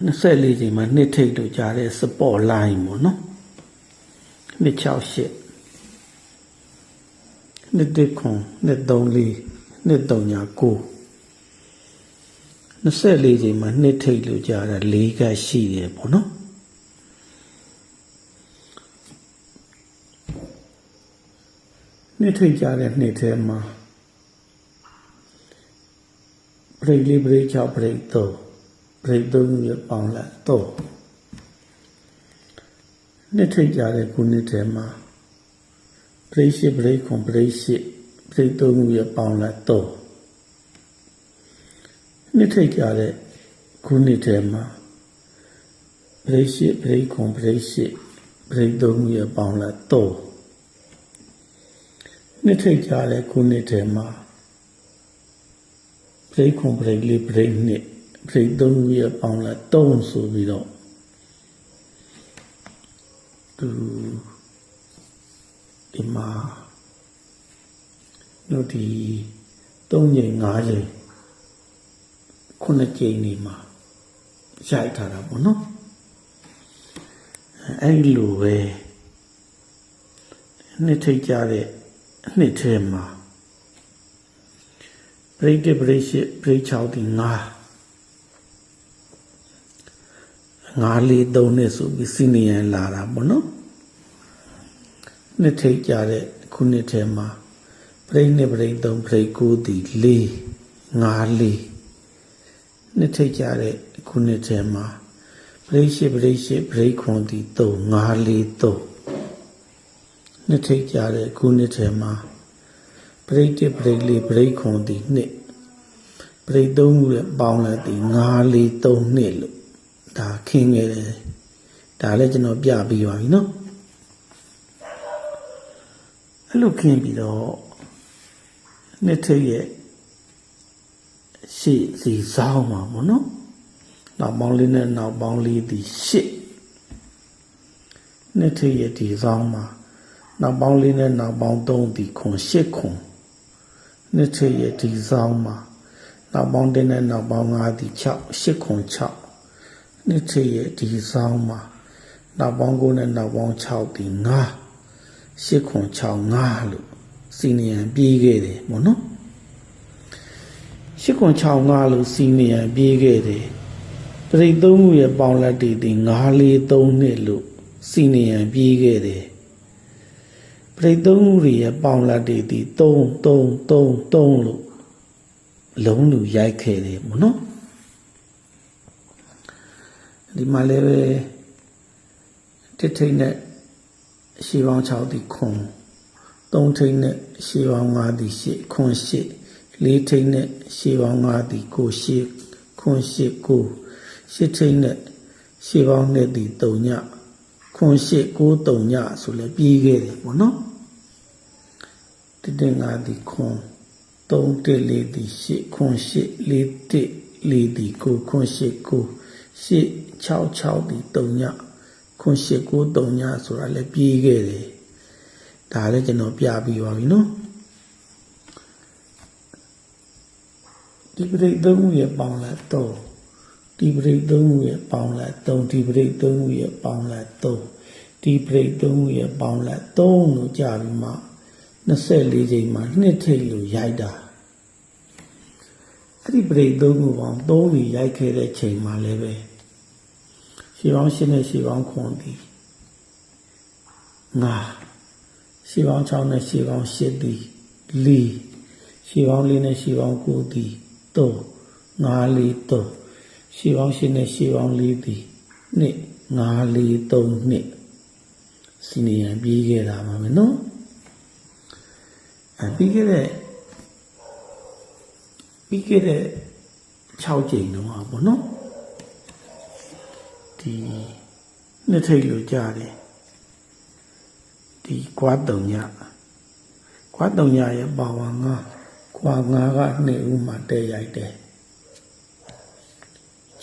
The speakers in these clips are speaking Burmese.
24ချိန်မှာနှစ်ထိတ်တို့ကြားတဲ့စပေါ့လိုင်းပေါ့နော်268နှစ်တစ်ခွန်နှစ်34နှစ်39 24ချိန်မှာနှစ်ထိတ်လို့ကြားတာ၄ကရှိတယ်ပေါ့နော်နှစ်ထိတ်ကြားတဲ့နှစ်ထဲမှာပရိတ်လေးပရိတ်6ပရိတ်3 ပရိတ်3ရပေါင်းလိုက်3နှစ်ထိတ်ကြားတဲ့ခုနှစ်ထဲမှာပရိတ်8ပရိတ်9ပရိတ်8ပရိတ်3ရပေါင်းလိုက်3နှစ်ထိတ်ကြတဲ့ခုနှစ်ထဲမှာပရိရှိပရိခွန်ပရိရှိပရိသုံးရပေါင်းလာတော့နှစ်ထိတ်ကြတဲ့ခုနှစ်ထဲမှာပရိခွန်ပရိလေးပရိနှစ် ပရိသုံးရပေါင်းလာတော့ဆိုပြီးတော့သူဒီမှာတို့ဒီ၃ချိန်၅ချိန်ခုနှစ်ကြိမ်နေမှာရိုက်ထားတာပေါ့နော်အဲ့ဒီလိုပဲနှစ်ထိတ်ကြတဲ့နှစ်ထဲမှာပရိတိပရိရှိပရိချောက်ဒီငါ ငါလေးသုံးနဲ့ဆိုပြီးစီနီယန်လာတာပေါ့နော်နှစ်ထိတ်ကြတဲ့ခုနှစ်ထဲမှာပရိနှစ်ပရိသုံးပရိကိုးဒီလေးငါလေးနှစ်ထိတ်ကြတဲ့ခုနှစ်ထဲမှာပရိရှိပရိရှိပရိခွန်တီ3 5 4 3နှစ်ထိတ်ကြတဲ့ခုနှစ်ထဲမှာပရိတိပရိလေးပရိခွန်တီနှစ်ပရိသုံးခုရဲ့ပေါင်းလိုက်တီ5 4 3နှစ်လို့ ဒါခင်းခဲ့တယ်ဒါလည်းကျွန်တော်ပြပြီးပါပြီနော်အဲ့လိုခင်းပြီးတော့နှစ်ထိတ်ရဲ့ရှေ့စီဆောင်မှာပေါ့နော်နောက်ပေါင်းလေးနဲ့နောက်ပေါင်းလေးဒီရှစ်နှစ်ထည့်ရဒီဆောင်မှာနောက်ပေါင်းလေးနဲ့နောက်ပေါင်းသုံးဒီခွန်ရှစ်ခွန်နှစ်ထည့်ရဒီဆောင်မှာနောက်ပေါင်းတစ်နဲ့နောက်ပေါင်းငါးဒီ6ရှစ်ခွန်6 နှစ်ထည့်ရဒီဆောင်မှာနောက်ပေါင်း9နဲ့နောက်ပေါင်း6ဒီ9ရှစ်ခွန်6 5လို့စီနီယံပြေးခဲ့တယ်ပေါ့နော်ရှစ်ခွန်65လို့စီနီယံပြေးခဲ့တယ်ပရိတ်သုံးခုရဲ့ပေါင်းလက်တည်တည်943နှစ်လို့စီနီယံပြေးခဲ့တယ်ပရိတ်သုံးခုတွေရဲ့ပေါင်းလက်တည်တည်3333လို့လုံးလူရိုက်ခဲ့တယ်မို့နော် ဒီမှာလည်းပဲတစ်ထိတ်နဲ့ရှေးပေါင်း6ဒီခွန်သုံးထိတ်နဲ့ရှေးပေါင်း5ဒီရှေ့ခွန်ရှေ့လေးထိတ်နဲ့ရှေးပေါင်း5ဒီကိုရှေ့ခွန်ရှေ့ကိုရှစ်ထိတ်နဲ့ရှေးပေါင်း2ဒီ3ညခွန်ရှေ့ကို3ညဆိုလဲပြီးခဲ့တယ်ပေါ့နော်တစ်တဲ့5ဒီခွန်3တစ်လေးဒီရှေ့ခွန်ရှေ့လေးတစ်လေးဒီကိုခွန်ရှေ့ကို ရှေ့6 6ဒီ3ညခွန်ရှေ့ကို3ညဆိုတာလဲပြီးခဲ့တယ်ဒါလည်းကျွန်တော်ပြပြီးပါပြီနော်ဒီပရိတ်သုံးခုရဲ့ပေါင်းလိုက်3ဒီပရိတ်သုံးခုရဲ့ပေါင်းလိုက်3ဒီပရိတ်သုံးခုရဲ့ပေါင်းလိုက်3ဒီပရိတ်သုံးခုရဲ့ပေါင်းလိုက်3လို့ကြာပြီးမှ24ချိန်မှာနှစ်ထိတ်လို့ရိုက်တာအဲ့ဒီပရိတ်သုံးခုပေါင်း3ပြီးရိုက်ခဲ့တဲ့ချိန်မှာလည်းပဲ ရှေးပေါင်းရှင်းနဲ့ရှေးပေါင်းခွန်ဒီငါရှေးပေါင်း6နဲ့ရှေးပေါင်း8ဒီ4ရှေးပေါင်း4နဲ့ရှေးပေါင်း9ဒီ3 5 4 3ရှေးပေါင်း8နဲ့ရှေးပေါင်း4ဒီနှစ်5 4 3နှစ်စီနီယံပြီးခဲ့တာပါမယ်နော်အပြီးခဲ့တဲ့ပြီးခဲ့တဲ့6ကြိမ်တော့ပါဘောနော် ဒီနှစ်ထိတ်လို့ကြားတယ်ဒီကွာတုံညကွာတုံညရဲ့ပါဝါငါကွာငါကနှစ်ဦးမှတဲရိုက်တယ်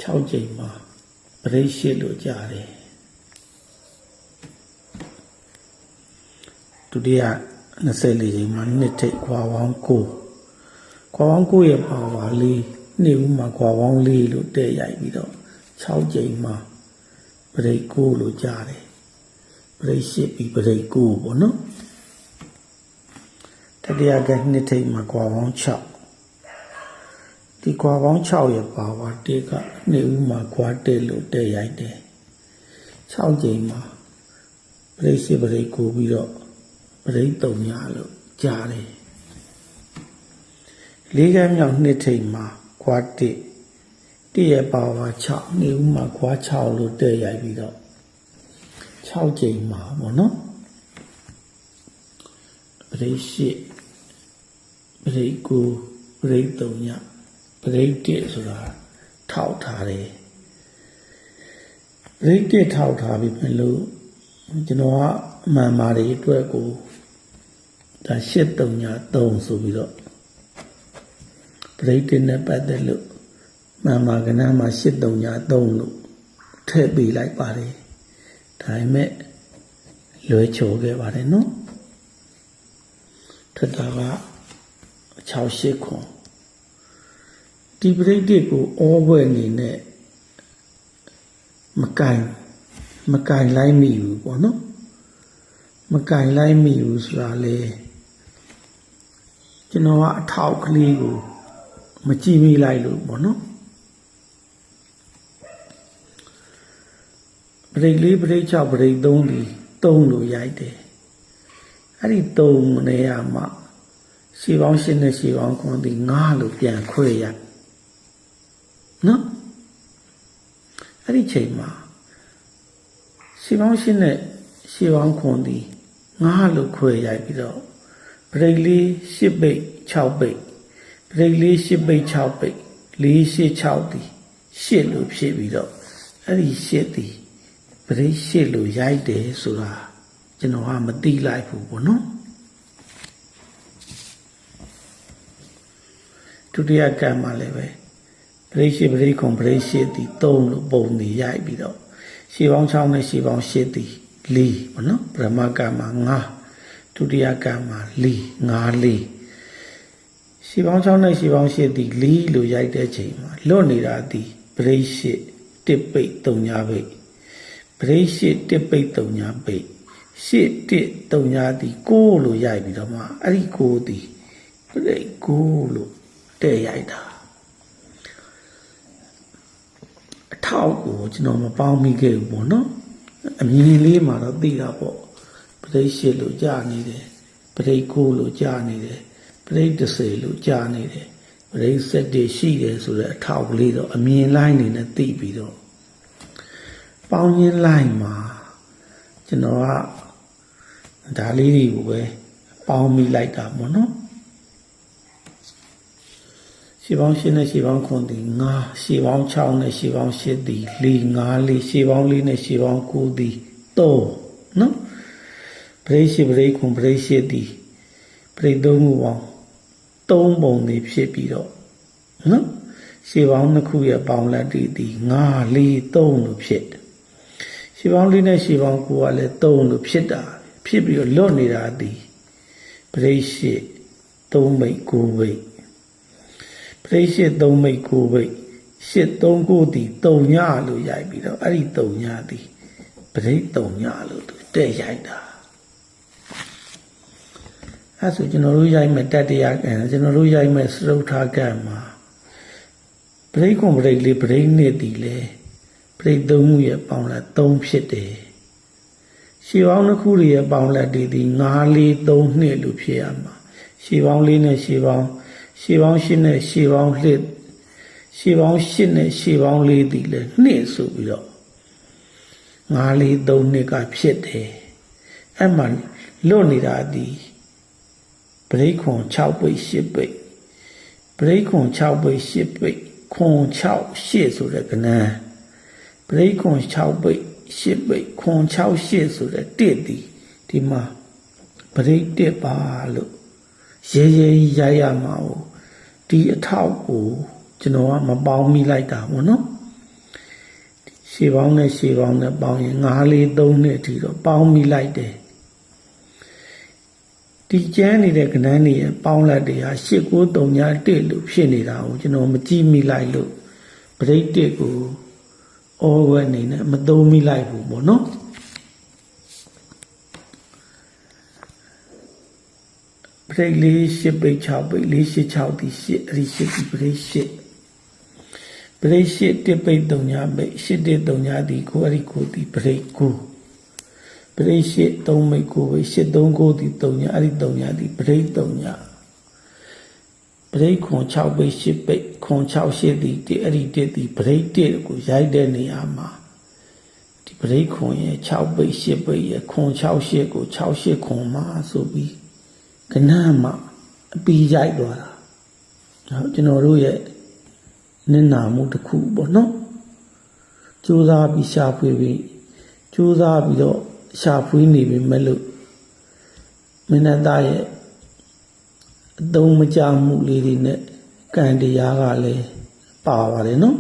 6ကြိမ်မှာပရိရှိလို့ကြားတယ်ဒုတိယ24ကြိမ်မှာနှစ်ထိတ်ကွာဝောင်းကိုကွာဝောင်းကိုရဲ့ပါဝါလေးနှစ်ဦးမှာကွာဝောင်းလေးလို့တဲရိုက်ပြီးတော့6ကြိမ်မှာ ပရိတ်9လို့ကြားတယ်ပရိတ်8ပြီးပရိတ်9ပေါ့နော်တတိယကနှစ်ထိပ်မှာကွာပေါင်း6ဒီကွာပေါင်း6ရဲ့ပါဝါတေကနှစ်ဦးမှာကွာတက်လို့တက်ရိုက်တယ်6ကြိမ်မှာပရိတ်8ပရိတ်9ပြီးတော့ပရိတ်3ညလို့ကြားတယ်လေးကမ်းမြောက်နှစ်ထိပ်မှာခွာတစ် တည့်ရဲ့ပါဝါ6နေဦးမှာခွာ6လို့တဲ့ရိုက်ပြီးတော့6ကြိမ်မှာပေါ့နော်ပရိရှိပရိကိုပရိတုံညပရိတစ်ဆိုတာထောက်ထားတယ်ပရိတစ်ထောက်ထားပြီးပြန်လို့ကျွန်တော်ကအမှန်ပါတယ်အတွက်ကိုဒါရှစ်တုံည3ဆိုပြီးတော့ပရိတ်တင်နဲ့ပတ်သက်လို့ မမကဏမှာ83ညာ3လို့ထည့်ပေးလိုက်ပါတယ်ဒါပေမဲ့လွဲချော်ခဲ့ပါတယ်နော်ထက်တာက68ခွန်ဒီပရိတ်တစ်ကိုဩဘွယ်အနေနဲ့မကင်မကင်လိုက်မိဘူးပေါ့နော်မကင်လိုက်မိဘူးဆိုတာလေကျွန်တော်ကအထောက်ကလေးကိုမကြည့်မိလိုက်လို့ပေါ့နော် ပရိတ်လေးပရိတ်6ပရိတ်3ဒီ3လို့ရိုက်တယ်အဲ့ဒီ3နေရာမှာရှေးပေါင်း8နဲ့ရှေးပေါင်း9ဒီ9လို့ပြန်ခွဲရနော်အဲ့ဒီချိန်မှာရှေးပေါင်း8နဲ့ရှေးပေါင်း9ဒီ9လို့ခွဲရိုက်ပြီးတော့ပရိတ်လေး8ပိတ်6ပိတ်ပရိတ်လေး၈ပိတ်6ပိတ်၄၈6ဒီ၈လို့ဖြစ်ပြီးတော့အဲ့ဒီ၈ဒီ ပရိတ်၈လို့ရိုက်တယ်ဆိုတာကျွန်တော်ကမသိလိုက်ဘူးပေါ့နော်ဒုတိယကံမှာလည်းပဲပရိတ်၈ပရိတ်ခွန်ပရိတ်၈ဒီ3လို့ပုံနေရိုက်ပြီးတော့ရှေးပေါင်း6နဲ့ရှေးပေါင်း၈ဒီ4ပေါ့နော်ပရမကံမှာ9ဒုတိယကံမှာ4 5 4ရှီပေါင်း6နဲ့ရှီပေါင်း8ဒီလီလို့ရိုက်တဲ့ချိန်မှာလွတ်နေတာဒီပရိတ်ရှိတစ်ပိတ်3ညာပိတ် ပရိတ်ရှိတစ်ပိတ်3ညာပိတ်ရှစ်တစ်3ညာဒီ6လို့ရိုက်ပြီးတော့မှအဲ့ဒီ6ဒီပရိတ်6လို့တဲ့ရိုက်တာအထောက်ကိုကျွန်တော်မပေါင်းမိခဲ့ဘူးပေါ့နော်အမြင်လေးမှာတော့သိတာပေါ့ပရိတ်ရှိလို့ကြာနေတယ်ပရိတ်6လို့ကြာနေတယ်ပရိတ်30လို့ကြားနေတယ်ပရိတ်ဆက်တွေရှိတယ်ဆိုတော့အထောက်ကလေးတော့အမြင်လိုက်နေနဲ့သိပြီးတော့ ပေါင်းရင်းလိုက်မှာကျွန်တော်ကဒါလေးတွေကိုပဲပေါင်းမိလိုက်တာပေါ့နော်ရှေးပေါင်းရှင်းနဲ့ရှေးပေါင်းခွန်ဒီ9ရှေးပေါင်း6နဲ့ရှေးပေါင်း8ဒီ4 5 4ရှေးပေါင်း4နဲ့ရှေးပေါင်း9ဒီ3နော်ပရိတ်ရှိပရိတ်ခွန်ပရိတ်ရှိဒီပရိတ်သုံးခုပေါင်းသုံးပုံတွေဖြစ်ပြီးတော့နော်ရှေးပေါင်းနှစ်ခုရဲ့ပေါင်းလက်တည်တည်9 4 3လို့ဖြစ်တယ် ရှေးပေါင်းလေးနဲ့ရှေးပေါင်း9ကလည်း3လို့ဖြစ်တာဖြစ်ပြီးတော့လွတ်နေတာဒီပရိတ်ရှိ3မိတ်9မိတ်ပရိတ်ရှိ3မိတ်9မိတ်ရှစ်3ခုဒီ3ညလို့ရိုက်ပြီးတော့အဲ့ဒီ3ညဒီပရိတ်3ညလို့သူတဲ့ရိုက်တာအဲဆိုကျွန်တော်တို့ရိုက်မဲ့တတ္တရားကံကျွန်တော်တို့ရိုက်မဲ့စရုထာကံမှာပရိကွန်ပရိလေးပရိနှစ်တည်လေ ပရိသုံးမှုရဲ့ပေါင်းလက်3ဖြစ်တယ်ရှေးပေါင်းတစ်ခုတွေရဲ့ပေါင်းလက်တည်ဒီ9 4 3နှစ်လို့ဖြစ်ရမှာရှေးပေါင်းလေးနဲ့ရှေးပေါင်းရှေးပေါင်း8နဲ့ရှေးပေါင်းလှစ်ရှေးပေါင်း8နဲ့ရှေးပေါင်း4တည်လေနှစ်ဆိုပြီးတော့9 4 3နှစ်ကဖြစ်တယ်အဲ့မှာလွတ်နေတာဒီပရိခွန်6ပိတ်10ပိတ်ပရိခွန်6ပိတ်10ပိတ်ခွန်6 8ဆိုတဲ့ကဏ္ဍ ပရိခွန်6ပိတ်10ပိတ်ခွန်6 8ဆိုတဲ့တစ်ဒီဒီမှာပရိတစ်ပါလို့ရဲရဲကြီးရရမှာ哦ဒီအထောက်ကိုကျွန်တော်ကမပေါင်းမိလိုက်တာပေါ့နော်ရှေးပေါင်းနဲ့ရှေးပေါင်းနဲ့ပေါင်းရင်9 4 3နှစ်အထိတော့ပေါင်းမိလိုက်တယ်ဒီကျန်းနေတဲ့ကဏ္ဍတွေရဲ့ပေါင်းလက်တွေဟာ8 9 3ည1လို့ဖြစ်နေတာကိုကျွန်တော်မကြည့်မိလိုက်လို့ပရိတ်တစ်ကို ဩဝဲအနေနဲ့မသုံးမိလိုက်ဘူးပေါ့နော်ပရိတ်လေးရှစ်ပိတ်6ပိတ်လေးရှစ်6ဒီရှစ်အဲ့ဒီရှစ်ဒီပရိတ်ရှစ်ပရိတ်ရှစ်တစ်ပိတ်3ညပိတ်ရှစ်တစ်3ညဒီကိုအဲ့ဒီကိုဒီပရိတ်ကိုပရိတ်ရှစ်3မိတ်ကိုပဲရှစ်3ကိုဒီ3ညအဲ့ဒီ3ညဒီပရိတ်3ည ပရိတ်ခွန်6ပိတ်8ပိတ်ခွန်6 8ဒီဒီအဲ့ဒီတစ်ဒီပရိတ်တစ်ကိုရိုက်တဲ့နေရာမှာဒီပရိတ်ခွန်ရဲ့6ပိတ်8ပိတ်ရဲ့ခွန်6 8ကို6 8ခွန်မှာဆိုပြီးကဏ္ဍမှာအပီးရိုက်သွားတာဟုတ်ကျွန်တော်တို့ရဲ့နင့်နာမှုတစ်ခုပေါ့နော်ကြိုးစားပြီးရှာဖွေပြီးကြိုးစားပြီးတော့ရှာဖွေနေပြီမဲ့လို့မင်းသားရဲ့ အသုံးမချမှုလေးတွေနဲ့ကံတရားကလည်းပါပါတယ်နော်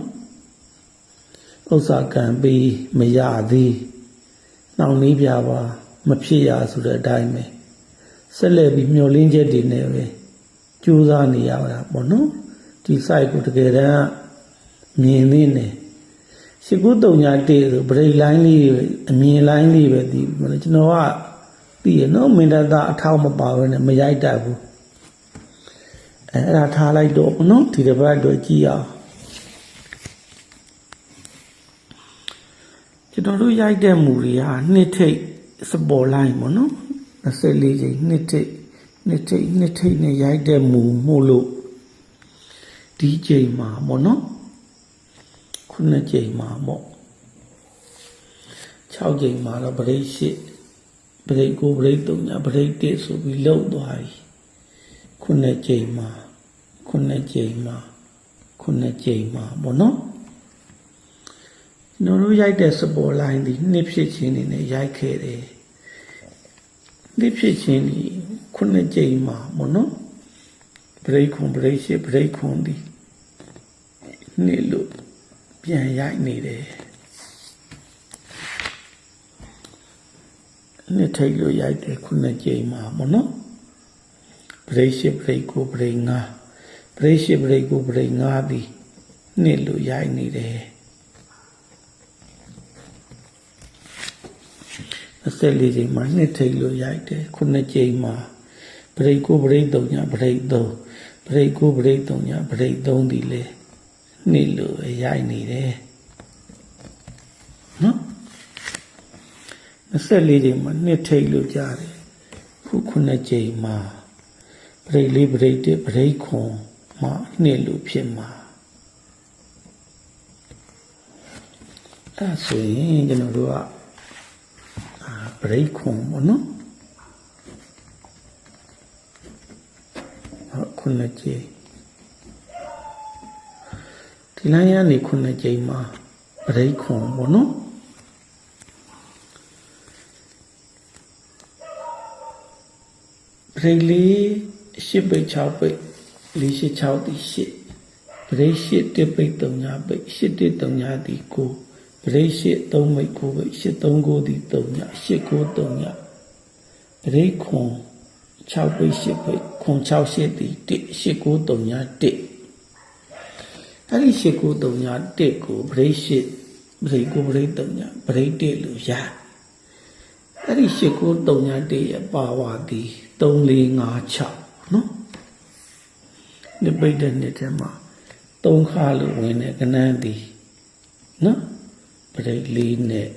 ဥစ္စာကံပြီးမရသေးနှောင့်နှေးပြပါမဖြစ်ရဆိုတဲ့အတိုင်းပဲဆက်လက်ပြီးမျောလင်းချက်တွေနဲ့ပဲကြိုးစားနေရတာပေါ့နော်ဒီ site ကိုတကယ်တမ်းမြင်နေတယ်ရှိကုတုံညာတေဆိုဗရိတ်လိုင်းလေးပဲအမြင်လိုင်းလေးပဲဒီမလို့ကျွန်တော်ကသိရနော်မင်းသားအထောက်မပါဘဲနဲ့မရိုက်တတ်ဘူး အဲအဲ့ဒါထားလိုက်တော့ဘနော်ဒီတစ်ပတ်တော့ကြည့်အောင်ကျွန်တော်တို့ရိုက်တဲ့မူတွေကနှစ်ထိတ်စပေါ်လိုင်းပေါ့နော်24ချိန်နှစ်ထိတ်နှစ်ထိတ်နှစ်ထိတ်နဲ့ရိုက်တဲ့မူမို့လို့ဒီချိန်မှာပေါ့နော်ခုနှစ်ချိန်မှာပေါ့6ချိန်မှာတော့ဗရိတ်ရှိဗရိတ်ကိုဗရိတ်3ညဗရိတ်1ဆိုပြီးလှုပ်သွားပြီခုနှစ်ချိန်မှာ ခုနှစ်ချိန်မှာခုနှစ်ချိန်မှာပေါ့နော်ကျွန်တော်တို့ရိုက်တဲ့စပေါ်လိုင်းဒီနှစ်ဖြစ်ချင်းနေနဲ့ရိုက်ခဲ့တယ်နှစ်ဖြစ်ချင်းဒီခုနှစ်ချိန်မှာပေါ့နော်ဗရိတ်ခွန်ဗရိတ်ရှိဗရိတ်ခွန်ဒီနှစ်လို့ပြန်ရိုက်နေတယ်နှစ်ထိတ်လို့ရိုက်တယ်ခုနှစ်ကြိမ်မှာပေါ့နော်ဗရိတ်ရှိဗရိတ်ကိုဗရိတ်ငါ ဗရိတ်ရှိဗရိတ်ကိုဗရိတ်ငါပြီးနှစ်လို့ရိုက်နေတယ်24ကြိမ်မှာနှစ်ထိတ်လို့ရိုက်တယ်ခုနှစ်ကြိမ်မှာဗရိတ်ကိုဗရိတ်3ညဗရိတ်3ဗရိတ်ကိုဗရိတ်3ညဗရိတ်3ဒီလေနှစ်လို့ပဲရိုက်နေတယ်နော်24ချိန်မှာနှစ်ထိတ်လို့ကြားတယ်ခုခုနှစ်ချိန်မှာပရိတ်လေးပရိတ်တစ်ပရိတ်ခွန် မှာနှစ်လို့ဖြစ်မှာအဲဆိုရင်ကျွန်တော်တို့ကအာပရိတ်ခွန်ပေါ့နော်ဟုတ်ခုနှစ်ချိန်ဒီလိုင်းရနေခုနှစ်ကြိမ်မှာပရိတ်ခွန်ပေါ့နော်ပရိတ်လေးရှစ်ပိတ်6ပိတ် လေးရှစ်6ဒီရှစ်ပရိတ်ရှစ်တစ်ပိတ်3ညပိတ်ရှစ်တစ်3ညဒီကိုပရိတ်ရှစ်3မိတ်ကိုပိတ်ရှစ်3ကိုဒီ3ညရှစ်ကို3ညပရိတ်ခွန်6ပိတ်8ပိတ်ခွန်6ရှစ်ဒီ1ရှစ်ကို3ည1အဲ့ဒီရှစ်ကို3ည1ကိုဗရိတ်ရှစ်ဗရိတ်ကိုဗရိတ်3ညဗရိတ်1လို့ရအဲ့ဒီရှစ်ကို3ည1ရဲ့ပါဝါဒီ3 4 5 6 နော်ဒီပိတ်တဲ့နှစ်ထဲမှာ3ခါလို့ဝင်တဲ့ကဏ္ဍဒီနော်ဗရိတ်4နဲ့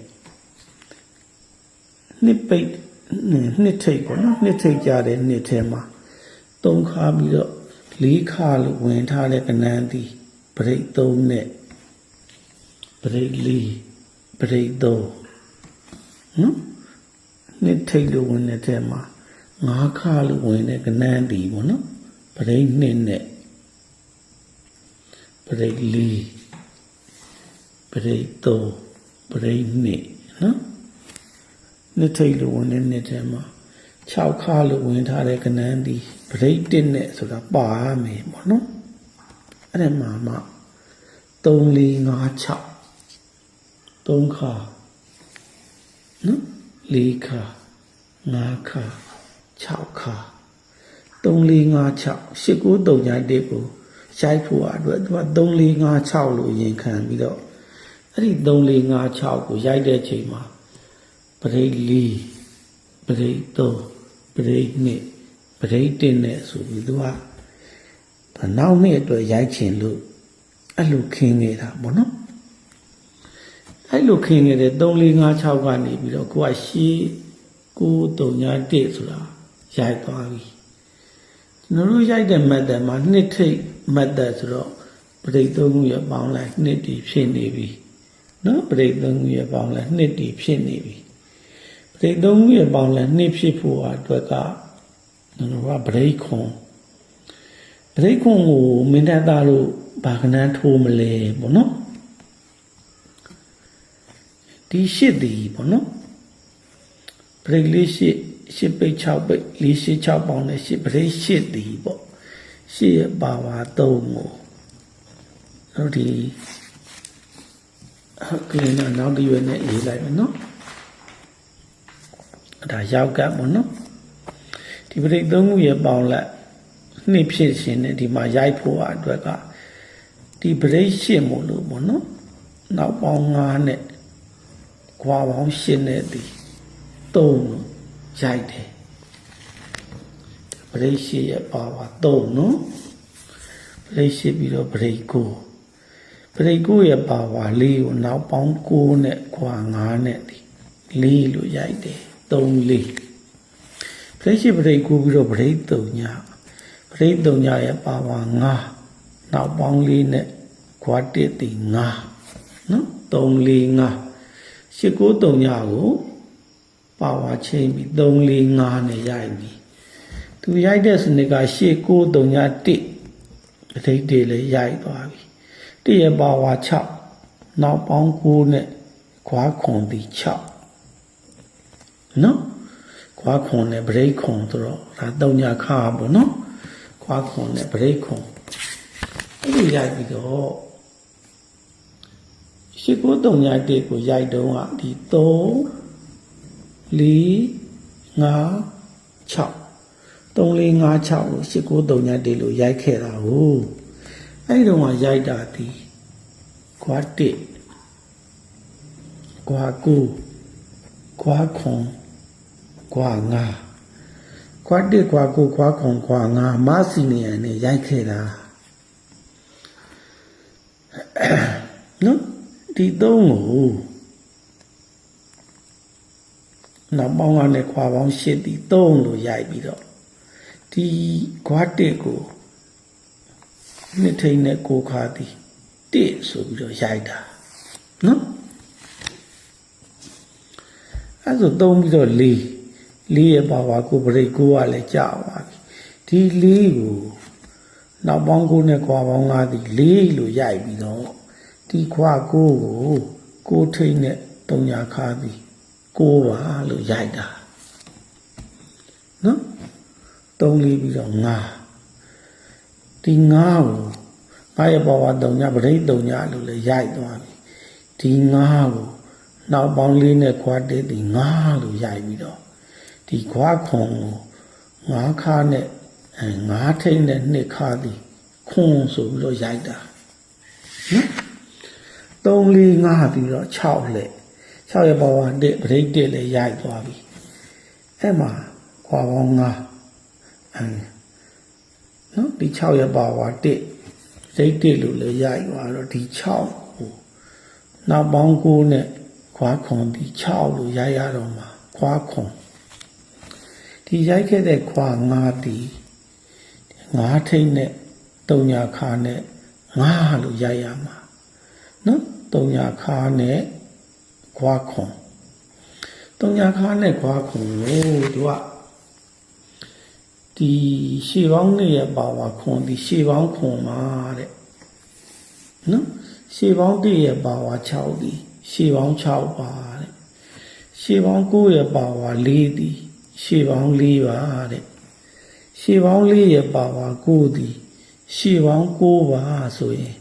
နှစ်ပိတ်နှစ်ထိတ်ပေါ့နော်နှစ်ထိတ်ကြတဲ့နှစ်ထဲမှာ3ခါပြီးတော့4ခါလို့ဝင်ထားတဲ့ကဏ္ဍဒီပရိတ်3နဲ့ပရိတ်4ပရိတ်3နော်နှစ်ထိတ်လို့ဝင်တဲ့ထဲမှာငါးခါလို့ဝင်တဲ့ကဏ္ဍဒီပေါ့နော်ပရိတ်2နဲ့ ပရိတ်4ပရိတ်3ပရိတ်2နော်နှစ်ထိတ်လို့ဝင်တဲ့နှစ်ထဲမှာ6ခါလို့ဝင်ထားတဲ့ကဏ္ဍဒီပရိတ်1နဲ့ဆိုတာပါရမယ်ပေါ့နော်အဲ့ဒါမှမှ3 4 5 6 3ခါနော်4ခါ5ခါ6ခါ3 4 5 6 8 9 3ညာ1ကို ရိုက်ဖို့အတွက်သူက3 4 5 6လို့ရင်ခံပြီးတော့အဲ့ဒီ3 4 5 6ကိုရိုက်တဲ့ချိန်မှာပရိတ်4ပရိတ်3ပရိတ်2ပရိတ်1နဲ့ဆိုပြီးသူကနောက်နှစ်အတွက်ရိုက်ချင်လို့အဲ့လိုခင်းနေတာပေါ့နော်အဲ့လိုခင်းနေတဲ့3 4 5 6ကနေပြီးတော့ကိုကရှေး9 3ညာ1ဆိုတာရိုက်သွားပြီကျွန်တော်တို့ရိုက်တဲ့ method မှာနှစ်ထိပ် method ဆိုတော့ပရိတ်သုံးခုရပေါင်းလိုက်နှစ်တီဖြစ်နေပြီနော်ပရိတ်သုံးခုရပေါင်းလိုက်နှစ်တီဖြစ်နေပြီပရိတ်သုံးခုရပေါင်းလိုက်နှစ်ဖြစ်ဖို့အတွက်ကကျွန်တော်ကပရိတ်ခွန်ပရိတ်ခွန်ကိုမင်းသားသားတို့ဘာကနန်းထိုးမလဲပေါ့နော်ဒီရှစ်တီပေါ့နော်ပရိတ်လေးရှစ်ရှစ်ပိတ်6ပိတ်လေးရှစ်6ပေါင်းနဲ့ရှစ်ပရိတ်ရှစ်တီပေါ့ ရှစ်ရပါဝါ3ကိုတို့ဒီဟုတ်ကဲ့နော်နောက်တစ်ရွယ်နဲ့ရေးလိုက်မယ်နော်ဒါရောက်ကပ်ပေါ့နော်ဒီပရိတ်သုံးခုရပေါင်းလက်နှစ်ဖြစ်ရှင်နဲ့ဒီမှာရိုက်ဖို့အတွက်ကဒီပရိတ်ရှစ်မို့လို့ပေါ့နော်နောက်ပေါင်း9နဲ့ခွာပေါင်း8နဲ့ဒီ3လို့ရိုက်တယ် ပရိတ်ရှစ်ရပါပါ3နော်ပရိတ်ရှစ်ပြီးတော့ပရိတ်9ပရိတ်9ရဲ့ပါဝါ၄ကိုနောက်ပေါင်း9နဲ့ခွာ9နဲ့ဒီ4လို့ရိုက်တယ်3 4ပရိတ်ရှိပရိတ်9ပြီးတော့ပရိတ်3ညပရိတ်3ညရဲ့ပါဝါ9နောက်ပေါင်း4နဲ့ခွာ1တီ9နော်3 4 5 8 9 3ညကိုပါဝါချိန်ပြီး3 4 5နဲ့ရိုက်ပြီ သူရိုက်တဲ့စနစ်က8 9 3ည1ပရိတ်တွေလည်းရိုက်သွားပြီတည့်ရပါဝါ6နောက်ပေါင်း9နဲ့ခွာခွန်ပြီး6နော်ခွာခွန်နဲ့ဗရိတ်ခွန်ဆိုတော့ဒါတုံညာခါပေါ့နော်ခွာခွန်နဲ့ဗရိတ်ခွန်အဲ့ဒီရိုက်ပြီးတော့ရှိကိုတုံညာတေကိုရိုက်တုံးကဒီ3 4 5 6 3 4 5 6လို့ရှိကိုတုံညာတေလို့ရိုက်ခဲ့တာဟုတ်အဲ့ဒီတော့ရိုက်တာဒီခွာ1ခွာ9ခွာခွန်ခွာ9ခွာ1ခွာ9ခွာခွန်ခွာ9မဆီနီယန်နဲ့ရိုက်ခဲ့တာနော်ဒီသုံးကိုနောက်ပေါင်းကလည်းခွာပေါင်း8ဒီ3လို့ရိုက်ပြီးတော့ ဒီခွာ1ကိုနှစ်ထိန်နဲ့ကိုခါသည်တစ်ဆိုပြီးတော့ရိုက်တာနော်အဲဆိုသုံးပြီးတော့လေးလေးရဲ့ပါဝါကိုပရိတ်ကိုကလည်းကြာသွားပြီဒီလေးကိုနောက်ပေါင်းကိုနဲ့ခွာပေါင်း၅သည်လေးလို့ရိုက်ပြီးတော့ဒီခွာကိုကိုကိုထိန်နဲ့တုံညာခါသည်ကိုပါလို့ရိုက်တာနော် သုံးလေးပြီးတော့၅ဒီ၅ကိုငါရဲ့ဘဝတုံညာပရိတ်တုံညာလို့လည်းရိုက်သွားပြီဒီငါးကိုနောက်ပေါင်းလေးနဲ့ခွာတဲ့ဒီငါးလို့ရိုက်ပြီးတော့ဒီခွာခွန်ကိုငါးခါနဲ့အဲငါးထိန်နဲ့နှစ်ခါသည်ခွန်ဆိုပြီးတော့ရိုက်တာနော်3 4 5ပြီးတော့6လက်6ရဲ့ဘဝတဲ့ပရိတ်တဲ့လည်းရိုက်သွားပြီအဲ့မှာခွာပေါင်း5အဲ နော်ဒီ6ရဲ့ဘဝတဲ့ရိတ်တက်လို့လည်းရိုက်သွားတော့ဒီ6ကိုနောက်ပေါင်း9နဲ့ခွာခွန်ဒီ6လို့ရိုက်ရတော့မှာခွာခွန်ဒီရိုက်ခဲ့တဲ့ခွာ9ဒီ9ထိတ်နဲ့3ညာခါနဲ့9လို့ရိုက်ရမှာနော်3ညာခါနဲ့ခွာခွန်3ညာခါနဲ့ခွာခွန်ကိုသူက ဒီရှေပေါင်းနဲ့ရပါပါခွန်ဒီရှေပေါင်းခွန်မှာတဲ့နော်ရှေပေါင်းတည့်ရပါဝါ6ဒီရှေပေါင်း6ပါတဲ့ရှေပေါင်း9ရပါဝါ4ဒီရှေပေါင်း4ပါတဲ့ရှေပေါင်း4ရပါဝါ9ဒီရှေပေါင်း9ပါဆိုရင်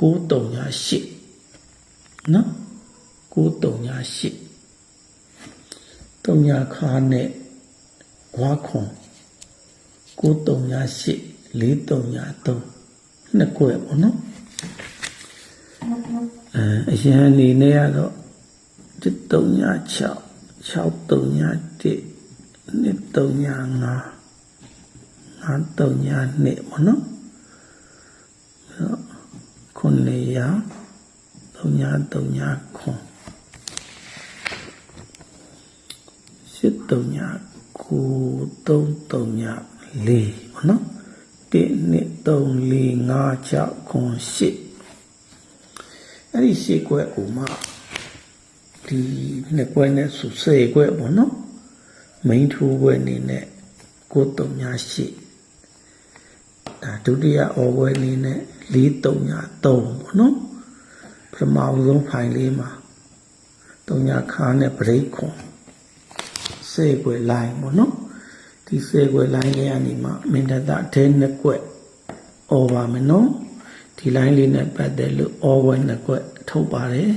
9 3ညာ8နော်9 3ညာ8 3ညာခါနဲ့ဝါခွန် 9358 4353နှစ်ကွယ်ပေါ့နော်အဲအရင်အနေနဲ့ကတော့7396 6391 2395 5392ပေါ့နော်အဲတော့900 3939 739 939 လေးပေါ့နော်1 2 3 4 5 6 9 10အဲ့ဒီရှစ်ကွက်ကိုမှဒီနှစ်ကွက်နဲ့ဆိုစေကွက်ပေါ့နော်မိန်ထိုးကွက်အနေနဲ့ကိုတုံညာရှိဒါဒုတိယအော်ကွက်အနေနဲ့လေးတုံညာသုံးပေါ့နော်ပထမဆုံးဖိုင်လေးမှာတုံညာခါနဲ့ဗရိတ်ခွန်စေကွက်လိုက်ပေါ့နော် ဒီစေကွက်လိုင်းလေးကနေမှမင်တတအထဲနှစ်ကွက်အော်ပါမယ်နော်ဒီလိုင်းလေးနဲ့ပတ်သက်လို့အော်ဝဲနှစ်ကွက်ထုတ်ပါတယ်